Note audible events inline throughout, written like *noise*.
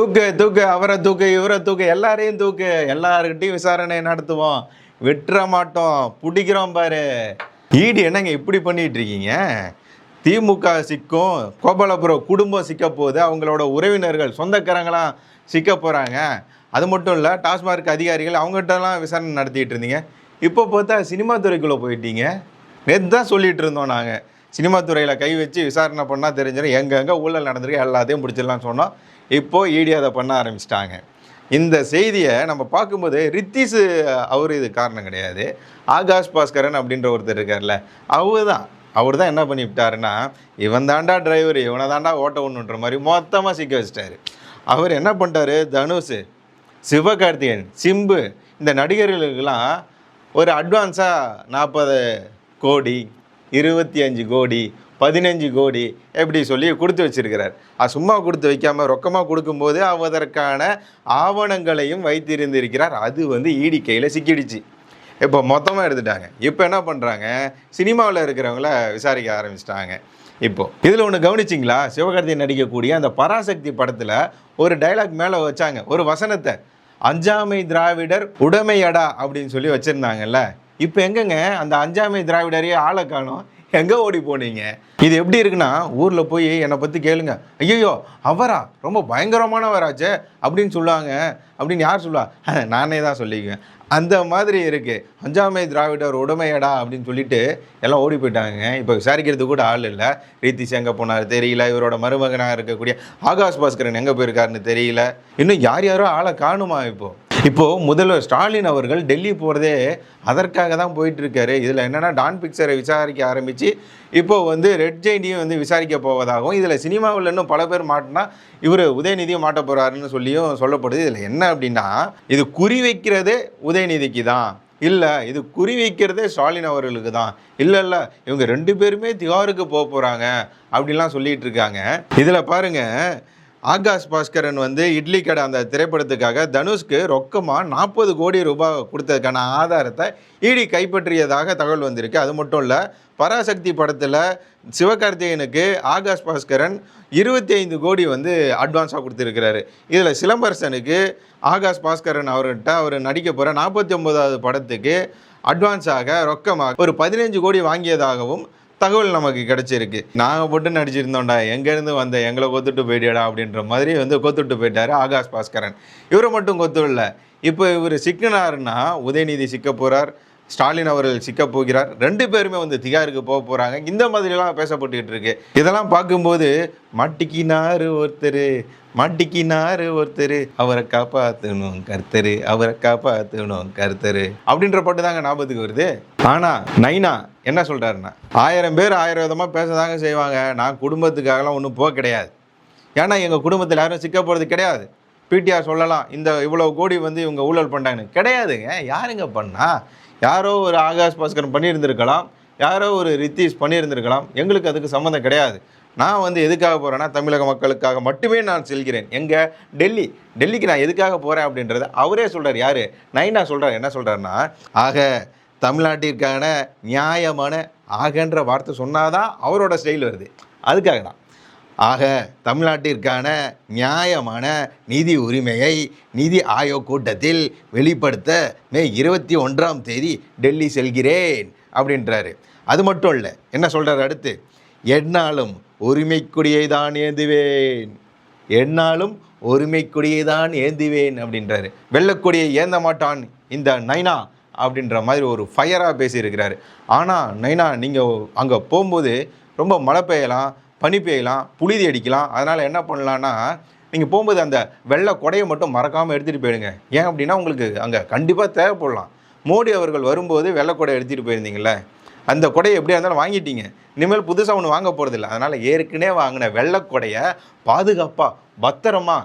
தூக்கு தூக்கு அவரை தூக்கு இவரை தூக்கு எல்லாரையும் தூக்கு எல்லாருக்கிட்டையும் விசாரணை நடத்துவோம். விட்டுற மாட்டோம். பிடிக்கிறோம் பாரு. ஈடு என்னங்க இப்படி பண்ணிட்டு இருக்கீங்க? திமுக சிக்கும் கோபாலபுரம் குடும்பம் சிக்க போகுது. அவங்களோட உறவினர்கள் சொந்தக்காரங்களாம் சிக்க போகிறாங்க அது மட்டும் இல்லை டாஸ்மார்க் அதிகாரிகள் அவங்ககிட்டலாம் விசாரணை நடத்திட்டு இருந்தீங்க. இப்போ பார்த்தா சினிமா துறைக்குள்ளே போயிட்டீங்க. நேற்று தான் சொல்லிட்டு இருந்தோம் நாங்கள் சினிமா துறையில் கை வச்சு விசாரணை பண்ணால் தெரிஞ்சிடும். எங்கெங்கே ஊழல் நடந்திருக்கு எல்லாத்தையும் பிடிச்சிடலாம்னு சொன்னோம். இப்போது ஈடி அதை பண்ண ஆரம்பிச்சிட்டாங்க. இந்த செய்தியை நம்ம பார்க்கும்போது ரித்திஷ் அவர் இது காரணம் கிடையாது. ஆகாஷ் பாஸ்கரன் அப்படின்ற ஒருத்தர் இருக்கார்ல அவர் தான் அவர் தான் என்ன பண்ணி விட்டாருன்னா இவன் தாண்டா டிரைவர் இவனை தாண்டா ஓட்ட ஒன்றுன்ற மாதிரி மொத்தமாக சிக்க வச்சிட்டாரு. அவர் என்ன பண்ணிட்டாரு? தனுஷ் சிவகார்த்திகேயன் சிம்பு இந்த நடிகர்களுக்கெல்லாம் ஒரு அட்வான்ஸாக நாற்பது கோடி இருபத்தி அஞ்சு கோடி பதினஞ்சு கோடி எப்படி சொல்லி கொடுத்து வச்சிருக்கிறார். அது சும்மா கொடுத்து வைக்காமல் ரொக்கமாக கொடுக்கும்போது அதற்கான ஆவணங்களையும் வைத்திருந்திருக்கிறார். அது வந்து ஈடி கையில் சிக்கிடுச்சு. இப்போ மொத்தமாக எடுத்துட்டாங்க. இப்போ என்ன பண்ணுறாங்க சினிமாவில் இருக்கிறவங்கள விசாரிக்க ஆரம்பிச்சிட்டாங்க. இப்போ இதில் ஒன்று கவனிச்சிங்களா? சிவகார்த்திகேயன் நடிக்கக்கூடிய அந்த பராசக்தி படத்தில் ஒரு டைலாக் மேலே வச்சாங்க. ஒரு வசனத்தை அஞ்சாமை திராவிடர் உடைமையடா அப்படின்னு சொல்லி வச்சுருந்தாங்கல்ல. இப்போ எங்கங்க அந்த அஞ்சாமை திராவிடரையே ஆளை காணும்? எங்கே ஓடி போனீங்க? இது எப்படி இருக்குன்னா ஊரில் போய் என்னை பற்றி கேளுங்க. ஐயோ அவரா? ரொம்ப பயங்கரமானவராச்சே அப்படின்னு சொல்லுவாங்க. அப்படின்னு யார் சொல்லுவா? நானே தான் சொல்லிக்குவேன். அந்த மாதிரி இருக்குது அஞ்சாமை திராவிடர் உடமையடா அப்படின்னு சொல்லிட்டு எல்லாம் ஓடி போயிட்டாங்க. இப்போ விசாரிக்கிறதுக்கு கூட ஆள் இல்லை. ரீத்திஷ் எங்கே போனார் தெரியல. இவரோட மருமகனாக இருக்கக்கூடிய ஆகாஷ் பாஸ்கரன் எங்கே போயிருக்காருன்னு தெரியல. இன்னும் யார் யாரோ ஆளை காணுமா இப்போது இப்போது முதல்வர் ஸ்டாலின் அவர்கள் டெல்லி போகிறதே அதற்காக தான் போயிட்டுருக்காரு. இதில் என்னென்னா டான் பிக்சரை விசாரிக்க ஆரம்பித்து இப்போது வந்து ரெட் ஜெயினியும் வந்து விசாரிக்க போவதாகவும் இதில் சினிமாவில் இன்னும் பல பேர் மாட்டினா இவர் உதயநிதியும் மாட்ட போகிறாருன்னு சொல்லியும் சொல்லப்படுது. இதில் என்ன அப்படின்னா இது குறி வைக்கிறதே உதயநிதிக்கு தான். இல்லை இது குறி வைக்கிறதே ஸ்டாலின் அவர்களுக்கு தான். இல்லை இல்லை இவங்க ரெண்டு பேருமே திகாருக்கு போக போகிறாங்க அப்படின்லாம் சொல்லிகிட்டு இருக்காங்க. இதில் பாருங்கள் ஆகாஷ் பாஸ்கரன் வந்து இட்லி கடை அந்த திரைப்படத்துக்காக தனுஷ்க்கு ரொக்கமாக நாற்பது கோடி ரூபாய் கொடுத்ததுக்கான ஆதாரத்தை இடி கைப்பற்றியதாக தகவல் வந்திருக்கு. அது மட்டும் இல்லை பராசக்தி படத்தில் சிவகார்த்திகேயனுக்கு ஆகாஷ் பாஸ்கரன் இருபத்தி ஐந்து கோடி வந்து அட்வான்ஸாக கொடுத்துருக்கிறாரு. இதில் சிலம்பரசனுக்கு ஆகாஷ் பாஸ்கரன் அவர்கிட்ட அவர் நடிக்க போகிற நாற்பத்தி ஒன்பதாவது படத்துக்கு அட்வான்ஸாக ரொக்கமாக ஒரு பதினஞ்சு கோடி வாங்கியதாகவும் தகவல் நமக்கு கிடைச்சிருக்கு. நாங்கள் போட்டு நடிச்சிருந்தோம்டா எங்கேருந்து வந்த எங்களை கொத்துட்டு போயிட்டியடா அப்படின்ற மாதிரி வந்து கொத்துட்டு போயிட்டாரு ஆகாஷ் பாஸ்கரன். இவரை மட்டும் கொத்து இல்லை. இப்போ இவர் சிக்கினாருன்னா உதயநிதி சிக்க போகிறார் ஸ்டாலின் அவர்கள் சிக்க போகிறார் ரெண்டு பேருமே வந்து திகாருக்கு போக போகிறாங்க இந்த மாதிரிலாம் பேசப்பட்டுக்கிட்டு இருக்கு. இதெல்லாம் பார்க்கும்போது மாட்டிக்கினாரு ஒருத்தர் மாட்டிக்கினாரு ஒருத்தர். அவரை காப்பாற்றணும் கர்த்தர். அவரை காப்பாற்றணும் கர்த்தர். அப்படின்ற பாட்டு தாங்க ஞாபகத்துக்கு வருது. ஆனால் நைனா என்ன சொல்கிறாருன்னா ஆயிரம் பேர் ஆயிரம் விதமாக பேசதாங்க செய்வாங்க. நான் குடும்பத்துக்காகலாம் ஒன்றும் போக கிடையாது. ஏன்னா எங்கள் குடும்பத்தில் யாரும் சிக்க போகிறது கிடையாது. பிடிஆர் சொல்லலாம் இந்த இவ்வளோ கோடி வந்து இவங்க ஊழல் பண்ணிட்டாங்கன்னு. கிடையாதுங்க. யாருங்க பண்ணா? யாரோ ஒரு ஆகாஷ் பாஸ்கரன் பண்ணியிருந்திருக்கலாம். யாரோ ஒரு ரித்தீஷ் பண்ணியிருந்திருக்கலாம். எங்களுக்கு அதுக்கு சம்மந்தம் கிடையாது. நான் வந்து எதுக்காக போகிறேன்னா தமிழக மக்களுக்காக மட்டுமே நான் செல்கிறேன். எங்கே? டெல்லி. டெல்லிக்கு நான் எதுக்காக போகிறேன் அப்படின்றத அவரே சொல்கிறார் யார்? நைனா சொல்கிறார் என்ன சொல்கிறாருன்னா ஆக தமிழ்நாட்டிற்கான நியாயமான ஆகன்ற வார்த்தை சொன்னாதான் அவரோட ஸ்டைல் வருது. அதுக்காக தான். ஆக தமிழ்நாட்டிற்கான நியாயமான நிதி உரிமையை நிதி ஆயோக் கூட்டத்தில் வெளிப்படுத்த மே இருபத்தி ஒன்றாம் தேதி டெல்லி செல்கிறேன் அப்படின்றாரு. அது மட்டும் இல்லை என்ன சொல்கிறார் அடுத்து? எண்ணாலும் உரிமைக்குடியை தான் ஏந்துவேன். எண்ணாலும் உரிமைக்குடியை தான் ஏந்துவேன் அப்படின்றாரு. வெள்ளக்கொடியை ஏந்த மாட்டான் இந்த நைனா அப்படின்ற மாதிரி ஒரு ஃபயராக பேசியிருக்கிறாரு. ஆனால் நைனா நீங்கள் அங்கே போகும்போது ரொம்ப மழை பெய்யலாம் பனி பெய்யலாம் புழுதி அடிக்கலாம். அதனால் என்ன பண்ணலான்னா நீங்கள் போகும்போது அந்த வெள்ளை கொடையை மட்டும் மறக்காமல் எடுத்துகிட்டு போயிடுங்க. ஏன் அப்படின்னா உங்களுக்கு அங்கே கண்டிப்பாக தேவைப்படலாம். மோடி அவர்கள் வரும்போது வெள்ளை கொடை எடுத்துகிட்டு போயிருந்தீங்களே அந்த கொடையை எப்படியா இருந்தாலும் வாங்கிட்டீங்க. இனிமேல் புதுசாக ஒன்று வாங்க போகிறதில்ல அதனால் ஏற்கனவே வாங்கின வெள்ளை கொடையை பாதுகாப்பாக பத்திரமா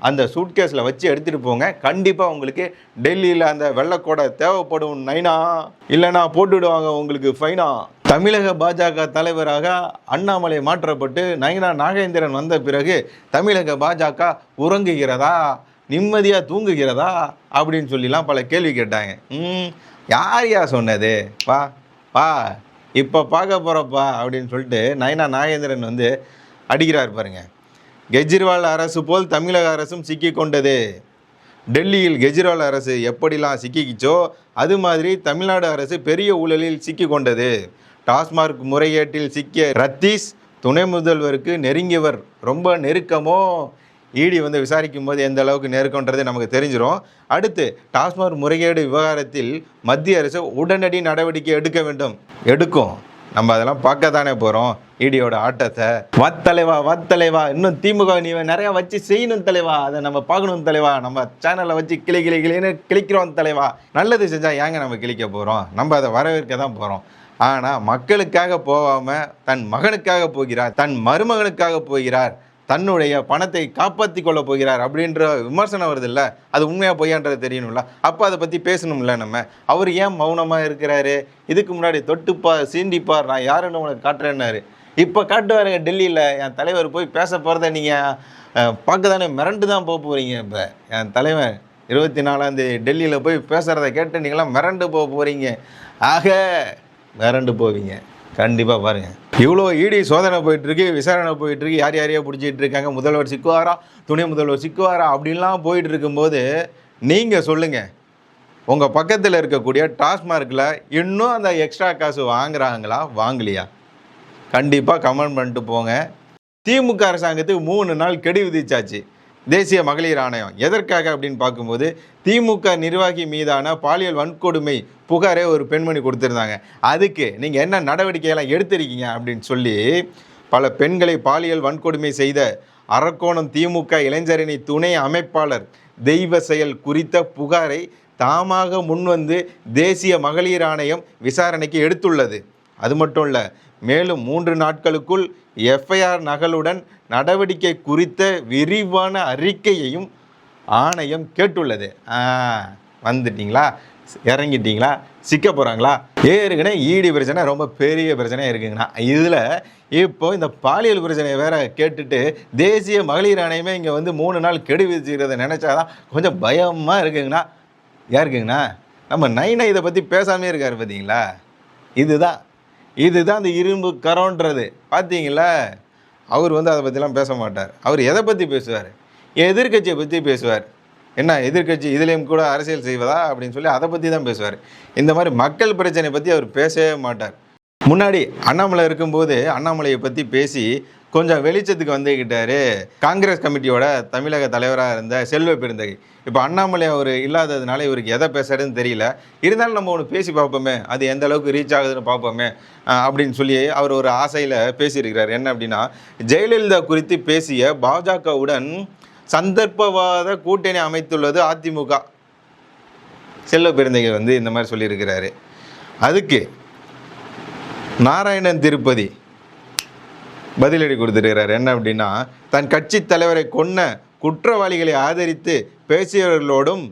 அந்த சூட்கேஸில் வச்சு எடுத்துகிட்டு போங்க. கண்டிப்பாக உங்களுக்கு டெல்லியில் அந்த வெள்ளக்கொடை தேவைப்படும் நைனா. இல்லைனா போட்டுவிடுவாங்க உங்களுக்கு ஃபைனா தமிழக பாஜக தலைவராக அண்ணாமலை மாற்றப்பட்டு நைனா நாகேந்திரன் வந்த பிறகு தமிழக பாஜக உறங்குகிறதா? நிம்மதியாக தூங்குகிறதா? அப்படின்னு சொல்லிலாம் பல கேள்வி கேட்டாங்க. ம் யார் சொன்னது? வா. பா இப்போ பார்க்க போகிறப்பா அப்படின்னு சொல்லிட்டு நயனா நாகேந்திரன் வந்து அடிக்கிறார் பாருங்க. கெஜ்ரிவால் அரசு போல் தமிழக அரசும் சிக்கி கொண்டது. டெல்லியில் கெஜ்ரிவால் அரசு எப்படிலாம் சிக்கிக்கிச்சோ அது மாதிரி தமிழ்நாடு அரசு பெரிய ஊழலில் சிக்கி கொண்டது. டாஸ்மார்க் முறைகேட்டில் சிக்கிய ரத்தீஷ் துணை முதல்வருக்கு நெருங்கியவர். ரொம்ப நெருக்கமோ இடி வந்து விசாரிக்கும் போது எந்த அளவுக்கு நெருக்கன்றது நமக்கு தெரிஞ்சிடும் அடுத்து டாஸ்மாக் முறைகேடு விவகாரத்தில் மத்திய அரசு உடனடி நடவடிக்கை எடுக்க வேண்டும். எடுக்கும். நம்ம அதெல்லாம் பார்க்க தானே போகிறோம் இடியோட ஆட்டத்தை. வத்தலைவா வத்தலைவா. இன்னும் திமுக நீ நிறையா வச்சு செய்யணும் தலைவா. அதை நம்ம பார்க்கணும் தலைவா. நம்ம சேனலில் வச்சு கிளி கிளி கிளின்னு கிளிக்கிறோம் தலைவா. நல்லது செஞ்சால் ஏங்க நம்ம கிளிக்க போகிறோம் நம்ம அதை வரவேற்க தான் போகிறோம் ஆனால் மக்களுக்காக போகாமல் தன் மகனுக்காக போகிறார். தன் மருமகனுக்காக போகிறார். தன்னுடைய பணத்தை காப்பாற்றி கொள்ள போகிறார் அப்படின்ற விமர்சனம் வருது இல்லை அது உண்மையாக பொய்யான்றது தெரியணும்ல? அப்போ அதை பற்றி பேசணும்ல நம்ம? அவர் ஏன் மௌனமாக இருக்கிறாரு? இதுக்கு முன்னாடி தொட்டுப்பார் சீண்டிப்பார் நான் யாருன்னு உனக்கு காட்டுறேன்னாரு. இப்போ காட்டுவாருங்க டெல்லியில் என் தலைவர் போய் பேச போகிறத நீங்கள் பார்க்க தானே மிரண்டு தான் போக போகிறீங்க இப்போ. என் தலைவன் இருபத்தி நாலாந்தேதி டெல்லியில் போய் பேசுகிறத கேட்டு நீங்களாம் மிரண்டு போக போகிறீங்க ஆக மிரண்டு போவீங்க. கண்டிப்பாக பாருங்கள் இவ்வளோ இடி சோதனை போயிட்டுருக்கு விசாரணை போயிட்டுருக்கு யார் யாரையோ பிடிச்சிட்டு இருக்காங்க. முதல்வர் சிக்குவாரா? துணை முதல்வர் சிக்குவாரா? அப்படின்லாம் போயிட்டு இருக்கும்போது நீங்கள் சொல்லுங்கள் உங்கள் பக்கத்தில் இருக்கக்கூடிய டாஸ்மார்க்கில் இன்னும் அந்த எக்ஸ்ட்ரா காசு வாங்குறாங்களா? வாங்கலையா? கண்டிப்பாக கமெண்ட் பண்ணிட்டு போங்க. திமுக அரசாங்கத்துக்கு மூணு நாள் கெடு விதிச்சாச்சு. தேசிய மகளிர் ஆணையம். எதற்காக அப்படின்னு பார்க்கும்போது திமுக நிர்வாகி மீதான பாலியல் வன்கொடுமை புகாரே ஒரு பெண்மணி கொடுத்துருந்தாங்க. அதுக்கு நீங்கள் என்ன நடவடிக்கையெல்லாம் எடுத்திருக்கீங்க அப்படின்னு சொல்லி பல பெண்களை பாலியல் வன்கொடுமை செய்த அரக்கோணம் திமுக இளைஞரணி துணை அமைப்பாளர் தெய்வ செயல் குறித்த புகாரை தாமாக முன்வந்து தேசிய மகளிர் ஆணையம் விசாரணைக்கு எடுத்துள்ளது. அது மட்டும் இல்லை மேலும் மூன்று நாட்களுக்குள் எஃப்ஐஆர் நகலுடன் நடவடிக்கை குறித்த விரிவான அறிக்கையையும் ஆணையம் கேட்டுள்ளது. வந்துட்டிங்களா வந்துட்டீங்களா? இறங்கிட்டீங்களா? சிக்க போகிறாங்களா ஏற்கனவே ஈடி பிரச்சனை ரொம்ப பெரிய பிரச்சனையாக இருக்குங்கண்ணா. இதில் இப்போ இந்த பாலியல் பிரச்சனையை வேற கேட்டுட்டு தேசிய மகளிர் ஆணையமே இங்கே வந்து மூணு நாள் கெடு விதிச்சுக்கிறத நினச்சாதான் கொஞ்சம் பயமாக இருக்குங்கண்ணா. யாருக்குங்கண்ணா நம்ம நைனா இதை பற்றி பேசாமே இருக்கார் பார்த்தீங்களா இதுதான். இதுதான் அந்த இரும்பு கரோன்றது. பார்த்தீங்களா அவர் வந்து அதை பற்றிலாம் பேச மாட்டார். அவர் எதை பற்றி பேசுவார்? எதிர்க்கட்சியை பற்றி பேசுவார். என்ன எதிர்க்கட்சி இதுலேயும் கூட அரசியல் செய்வதா அப்படின்னு சொல்லி அதை பற்றி தான் பேசுவார். இந்த மாதிரி மக்கள் பிரச்சனை பற்றி அவர் பேசவே மாட்டார். முன்னாடி அண்ணாமலை இருக்கும்போது அண்ணாமலையை பற்றி பேசி கொஞ்சம் வெளிச்சத்துக்கு வந்துக்கிட்டாரு காங்கிரஸ் கமிட்டியோட தமிழக தலைவராக இருந்த செல்வ பெருந்தகை. இப்போ அண்ணாமலை அவர் இல்லாததுனால இவருக்கு எதை பேசுறதுன்னு தெரியல. இருந்தாலும் நம்ம ஒன்று பேசி பார்ப்போமே. அது எந்த அளவுக்கு ரீச் ஆகுதுன்னு பார்ப்போமே அப்படின்னு சொல்லி அவர் ஒரு ஆசையில் பேசியிருக்கிறார். என்ன அப்படின்னா ஜெயலலிதா குறித்து பேசிய பாஜகவுடன் சந்தர்ப்பவாத கூட்டணி அமைத்துள்ளது அதிமுக. செல்வ பெருந்தகை வந்து இந்த மாதிரி சொல்லியிருக்கிறாரு. அதுக்கு நாராயணன் திருப்பதி பதிலடி கொடுத்துருக்கிறார். என்ன அப்படின்னா தன் கட்சி தலைவரை கொன்ன குற்றவாளிகளை ஆதரித்து பேசியவர்களோடும்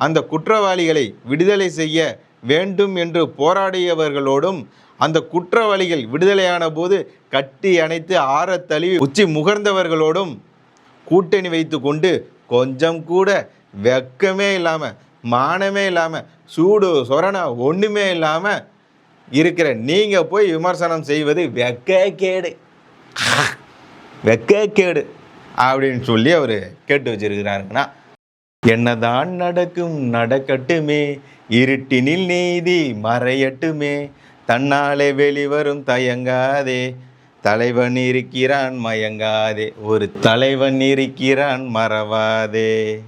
அந்த குற்றவாளிகளை விடுதலை செய்ய வேண்டும் என்று போராடியவர்களோடும் அந்த குற்றவாளிகள் விடுதலையான போது கட்டி அணைத்து ஆற தழுவி உச்சி முகர்ந்தவர்களோடும் கூட்டணி வைத்து கொண்டு கொஞ்சம் கூட வெக்கமே இல்லாமல் மானமே இல்லாமல் சூடு சொரணா ஒன்றுமே இல்லாமல் இருக்கிற நீங்கள் போய் விமர்சனம் செய்வது வெக்கக்கேடு. *laughs* வெக்கக்கேடு அப்படின்னு சொல்லி அவர் கேட்டு வச்சிருக்கிறாருங்கன்னா என்னதான் நடக்கும் நடக்கட்டுமே. இருட்டினில் நீதி மறையட்டுமே. தன்னாலே வெளிவரும் தயங்காதே. தலைவன் இருக்கிறான் மயங்காதே. ஒரு தலைவன் இருக்கிறான் மறவாதே.